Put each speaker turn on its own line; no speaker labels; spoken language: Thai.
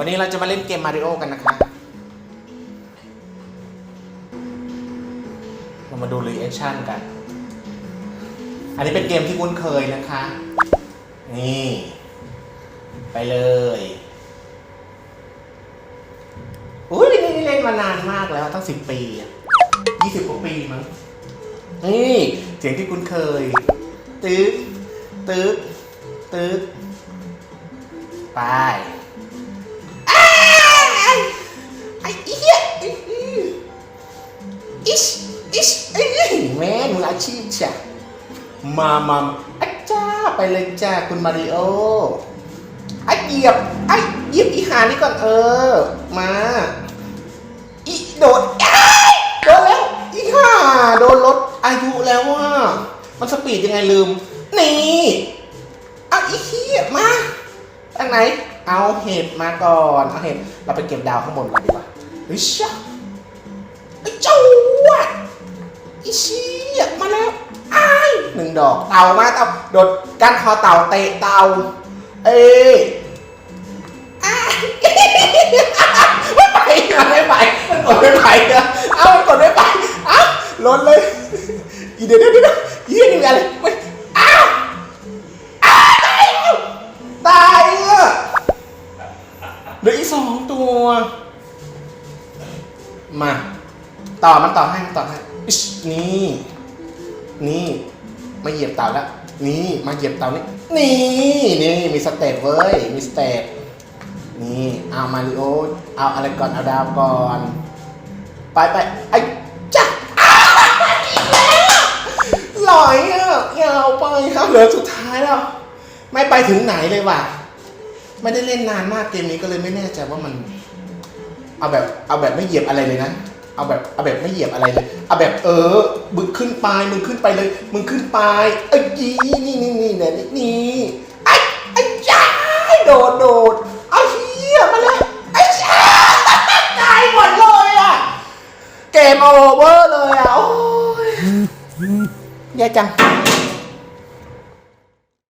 วันนี้เราจะมาเล่นเกมมาริโอกันนะคะเรามาดูรีแอคชั่นกัน อันนี้เป็นเกมที่คุ้นเคยนะคะ นี่ ไปเลยอุ้ยนี่เล่นมานานมากแล้วตั้งสิบปีอะยี่สิบกว่าปีมั้ง นี่เสียงที่คุ้นเคย ตึ๊ดตึ๊ดตึ๊ดไป แม่มืออาชีพจ้ะมามาอาจ้าไปเลยจ้าคุณมาริโอไอ้เหยียบไอ้เหยียบอีหานี่ก่อนเออ มาอีโดดโดนแล้วอีห่าโดนลดอายุแล้วว่ามันสปีดยังไงลืม นี่เอาอีเหี้ยมาทางไหน เอาเห็ดมาก่อน เอาเห็ดเราไปเก็บดาวข้างบนก่อนดีกว่าเฮ้ย อีเชี่ยมาแล้วไอ้ายหนึ่งดอกเต่ามาเต่าโดดก้นคอเต่าเตะเต่า เอ้ยอ้ายไม่ไปมันไม่ไปมันกดไม่ไปอะเอ้ามันกดไม่ไปเอ้าลดเลยอีเดี๋ยวเดี๋ยวเดี๋ยวยี่นี่อะไรไม่อ้าวอ้าวตายแล้วตายอะเหลืออีกสองตัว มา ต่อมันต่อให้มันต่อให้ อิชนี่ นี่ มาเหยียบเต่าแล้ว นี่ มาเหยียบเต่านี่ นี่ นี่ มีสเตปเว้ย มีสเตปนี่ เอามาริโอ เอาอะไรก่อน เอาดาวก่อน ไปไปไอ้จ้ะอ้าวอีกแล้วหลอยอะยาวไปครับ เหลือสุดท้ายแล้ว ไม่ไปถึงไหนเลยว่ะ ไม่ได้เล่นนานมากเกมนี้ก็เลยไม่แน่ใจว่ามัน เอาแบบ เอาแบบไม่เหยียบอะไรเลยนะ เอาแบบเอาแบบไม่เหยียบอะไรเลย เอาแบบเออมึงขึ้นไปมึงขึ้นไปเลย มึงขึ้นไปไอ้ยีนี่นี่นี่เนี่ยนี่นี่ไอ้ไอ้จ้าโดดโดดเอาเฮียมาเลยไอ้จ้าตายหมดเลยอะเกมโอเวอร์เลยอะโอ้ยแย่จัง